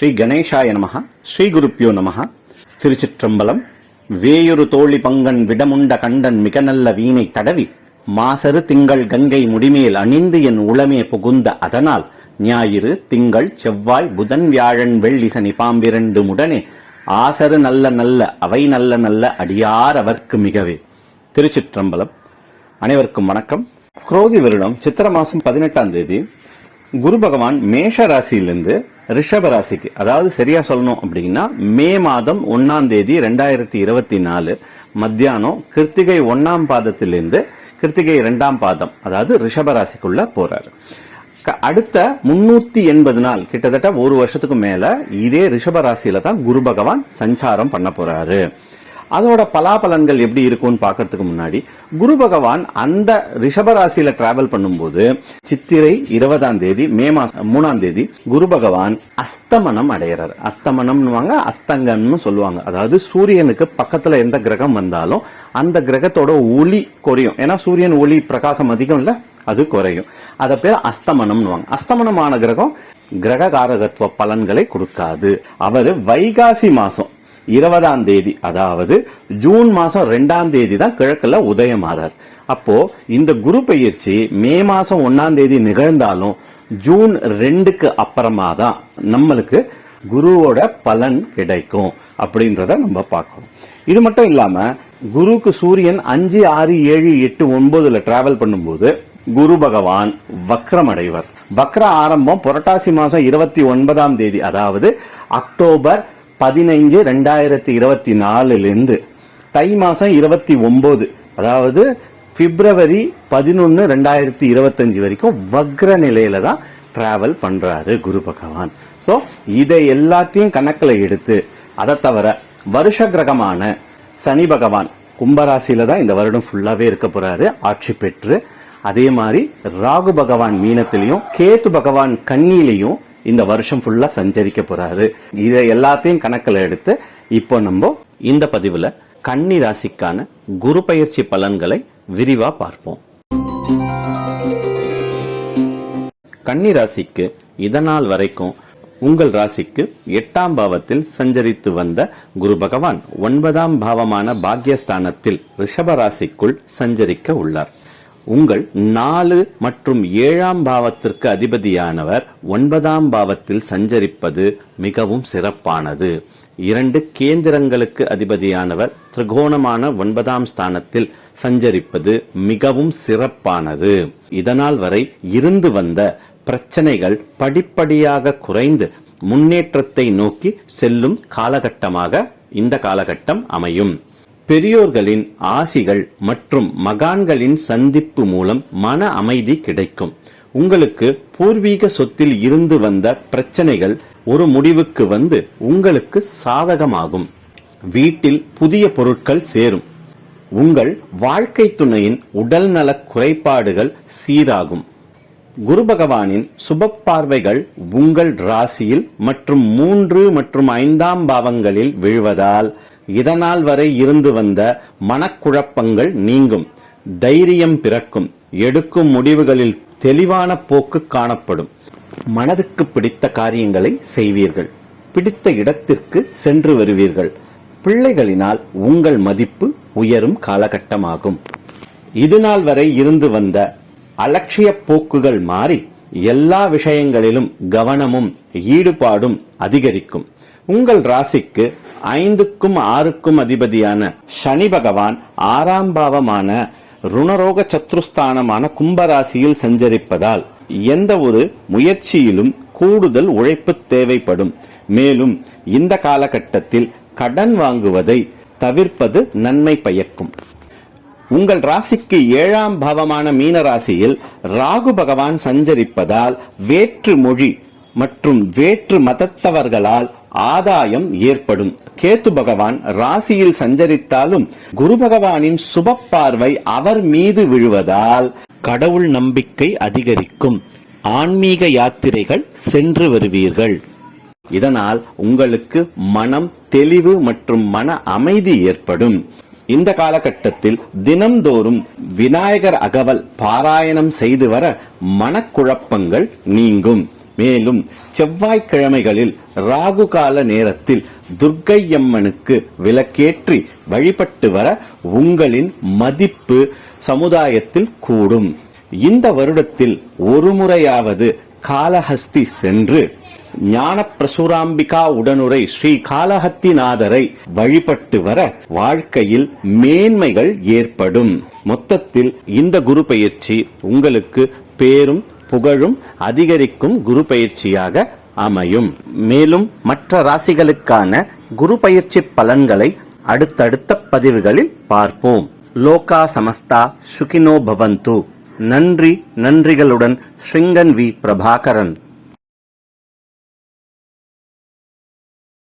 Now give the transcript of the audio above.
ஸ்ரீ கணேசாய நமக ஸ்ரீ குருப்பியோ நமக திருச்சிற்றம்பலம் வேயொரு தோழி பங்கன் விடமுண்ட கண்டன் மிக நல்ல வீணை தடவி மாசரு திங்கள் கங்கை முடிமேல் அணிந்து என் உளமே புகுந்த அதனால் ஞாயிறு திங்கள் செவ்வாய் புதன் வியாழன் வெள்ளி சனி பாம்பிரண்டு முடனே ஆசரு நல்ல நல்ல அவை நல்ல நல்ல அடியார் அவர்க்கு மிகவே. திருச்சிற்றம்பலம். அனைவருக்கும் வணக்கம். குரோதி வருடம் சித்திர மாசம் பதினெட்டாம் தேதி குரு பகவான் மேஷ ராசியிலிருந்து ரிஷபராசிக்கு அதாவது சரியா சொல்லணும் அப்படின்னா மே மாதம் ஒன்னாம் தேதி ரெண்டாயிரத்தி இருபத்தி நாலு மத்தியானம் கிருத்திகை ஒன்னாம் பாதத்திலிருந்து கிருத்திகை இரண்டாம் பாதம் அதாவது ரிஷபராசிக்குள்ள போறாரு. க- அடுத்த முன்னூத்தி எண்பது நாள் கிட்டத்தட்ட ஒரு வருஷத்துக்கு மேல இதே ரிஷபராசியில தான் குரு பகவான் சஞ்சாரம் பண்ண போறாரு. அதோட பலாபலன்கள் எப்படி இருக்கும்னு பார்க்கறதுக்கு முன்னாடி குரு பகவான் அந்த ரிஷபராசியில டிராவல் பண்ணும்போது சித்திரை இருபதாம் தேதி மே மாசம் மூணாம் தேதி குரு பகவான் அஸ்தமனம் அடையிறார். அஸ்தமனம்னுவாங்க அஸ்தங்கம்னு சொல்லுவாங்க. அதாவது சூரியனுக்கு பக்கத்துல எந்த கிரகம் வந்தாலும் அந்த கிரகத்தோட ஒளி குறையும். ஏன்னா சூரியன் ஒளி பிரகாசம் அதிகம் இல்ல அது குறையும். அத பேர் அஸ்தமனம்னுவாங்க. அஸ்தமனமான கிரகம் கிரக காரகத்துவ பலன்களை கொடுக்காது. அவர் வைகாசி மாசம் இருபதாம் தேதி அதாவது ஜூன் மாதம் ரெண்டாம் தேதி தான் கிழக்கில் உதயமாறார் அப்போ இந்த குரு பயிற்சி மே மாதம் ஒன்னாம் தேதி நிகழ்ந்தாலும் ஜூன் ரெண்டுக்கு அப்புறமா தான் நம்மளுக்கு குருவோட பலன் கிடைக்கும் அப்படின்றத நம்ம பார்க்கணும். இது மட்டும் இல்லாம குருவுக்கு சூரியன் அஞ்சு ஆறு ஏழு எட்டு ஒன்பதுல டிராவல் பண்ணும்போது குரு பகவான் வக்ரமடைவர். வக்ர ஆரம்பம் புரட்டாசி மாசம் இருபத்தி ஒன்பதாம் தேதி அதாவது அக்டோபர் பதினைஞ்சு ரெண்டாயிரத்தி இருபத்தி நாலுலேருந்து தை மாதம் இருபத்தி ஒம்பது அதாவது பிப்ரவரி பதினொன்று ரெண்டாயிரத்தி இருபத்தஞ்சு வரைக்கும் வக்ர நிலையில தான் டிராவல் பண்ணுறாரு குரு பகவான். ஸோ இதை எல்லாத்தையும் கணக்கில் எடுத்து அதை தவிர வருஷ கிரகமான சனி பகவான் கும்பராசியில தான் இந்த வருடம் ஃபுல்லாகவே இருக்க போறாரு ஆட்சி பெற்று. அதே மாதிரி ராகு பகவான் மீனத்திலையும் கேத்து பகவான் கன்னியிலையும் இந்த வருஷம் ஃபுல்லா சஞ்சரிக்க போறாரு. இதை எல்லாத்தையும் கணக்கில் எடுத்து இப்போ நம்ம இந்த பதிவுல கன்னி ராசிக்கான குரு பயிற்சி பலன்களை விரிவா பார்ப்போம். கன்னி ராசிக்கு இதனால் வரைக்கும் உங்கள் ராசிக்கு எட்டாம் பாவத்தில் சஞ்சரித்து வந்த குரு பகவான் ஒன்பதாம் பாவமான பாக்யஸ்தானத்தில் ரிஷப ராசிக்குள் சஞ்சரிக்க உள்ளார். உங்கள் நாலு மற்றும் ஏழாம் பாவத்திற்கு அதிபதியானவர் ஒன்பதாம் பாவத்தில் சஞ்சரிப்பது மிகவும் சிறப்பானது. இரண்டு கேந்திரங்களுக்கு அதிபதியானவர் திரிகோணமான ஒன்பதாம் ஸ்தானத்தில் சஞ்சரிப்பது மிகவும் சிறப்பானது. இதனால் வரை இருந்து வந்த பிரச்சனைகள் படிப்படியாக குறைந்து முன்னேற்றத்தை நோக்கி செல்லும் காலகட்டமாக இந்த காலகட்டம் அமையும். பெரியோர்களின் ஆசிகள் மற்றும் மகான்களின் சந்திப்பு மூலம் மன அமைதி கிடைக்கும். உங்களுக்கு பூர்வீக சொத்தில் இருந்து வந்த பிரச்சனைகள் ஒரு முடிவுக்கு வந்து உங்களுக்கு சாதகமாகும். வீட்டில் புதிய பொருட்கள் சேரும். உங்கள் வாழ்க்கை துணையின் உடல்நல குறைபாடுகள் சீராகும். குரு பகவானின் சுப பார்வைகள் உங்கள் ராசியில் மற்றும் மூன்று மற்றும் ஐந்தாம் பாவங்களில் விழுவதால் இதனால் வரை இருந்து வந்த மனக்குழப்பங்கள் நீங்கும். தைரியம் பிறக்கும். எடுக்கும் முடிவுகளில் தெளிவான போக்கு காணப்படும். மனதுக்கு பிடித்த காரியங்களை செய்வீர்கள். பிடித்த இடத்திற்கு சென்று வருவீர்கள். பிள்ளைகளினால் உங்கள் மதிப்பு உயரும் காலகட்டமாகும். இதுநாள் வரை இருந்து வந்த அலட்சிய போக்குகள் மாறி எல்லா விஷயங்களிலும் கவனமும் ஈடுபாடும் அதிகரிக்கும். உங்கள் ராசிக்கு ஐந்துக்கும் ஆறுக்கும் அதிபதியான சனி பகவான் ஆறாம் பாவமான ருணரோக சத்ருஸ்தானமான கும்பராசியில் சஞ்சரிப்பதால் எந்த ஒரு முயற்சியிலும் கூடுதல் உழைப்பு தேவைப்படும். மேலும் இந்த காலகட்டத்தில் கடன் வாங்குவதை தவிர்ப்பது நன்மை பயக்கும். உங்கள் ராசிக்கு ஏழாம் பாவமான மீன ராசியில் ராகு பகவான் சஞ்சரிப்பதால் வேற்று மொழி மற்றும் வேற்று மதத்தவர்களால் ஆதாயம் ஏற்படும். கேத்து பகவான் ராசியில் சஞ்சரித்தாலும் குரு பகவானின் சுப பார்வை அவர் மீது விழுவதால் கடவுள் நம்பிக்கை அதிகரிக்கும். ஆன்மீக யாத்திரைகள் சென்று வருவீர்கள். இதனால் உங்களுக்கு மனம் தெளிவு மற்றும் மன அமைதி ஏற்படும். இந்த காலகட்டத்தில் தினம்தோறும் விநாயகர் அகவல் பாராயணம் செய்து வர மனக்குழப்பங்கள் நீங்கும். மேலும் செவ்வாய்க்கிழமைகளில் ராகு கால நேரத்தில் துர்க்கையம்மனுக்கு விளக்கேற்றி வழிபட்டு வர உங்களின் மதிப்பு சமுதாயத்தில் கூடும். இந்த வருடத்தில் ஒரு முறையாவது காலஹஸ்தி சென்று ஞான பிரசுராம்பிகா உடனுரை ஸ்ரீ காலஹத்திநாதரை வழிபட்டு வர வாழ்க்கையில் மேன்மைகள் ஏற்படும். மொத்தத்தில் இந்த குரு பயிற்சி உங்களுக்கு பேரும் புகழும் அதிகரிக்கும் குரு பயிற்சியாக அமையும். மேலும் மற்ற ராசிகளுக்கான குரு பயிற்சி பலன்களை அடுத்தடுத்த பதிவுகளில் பார்ப்போம். லோகா சமஸ்தா சுகினோ பவந்து. நன்றி நன்றிகளுடன் ஸ்ருங்கன் வி பிரபாகரன்.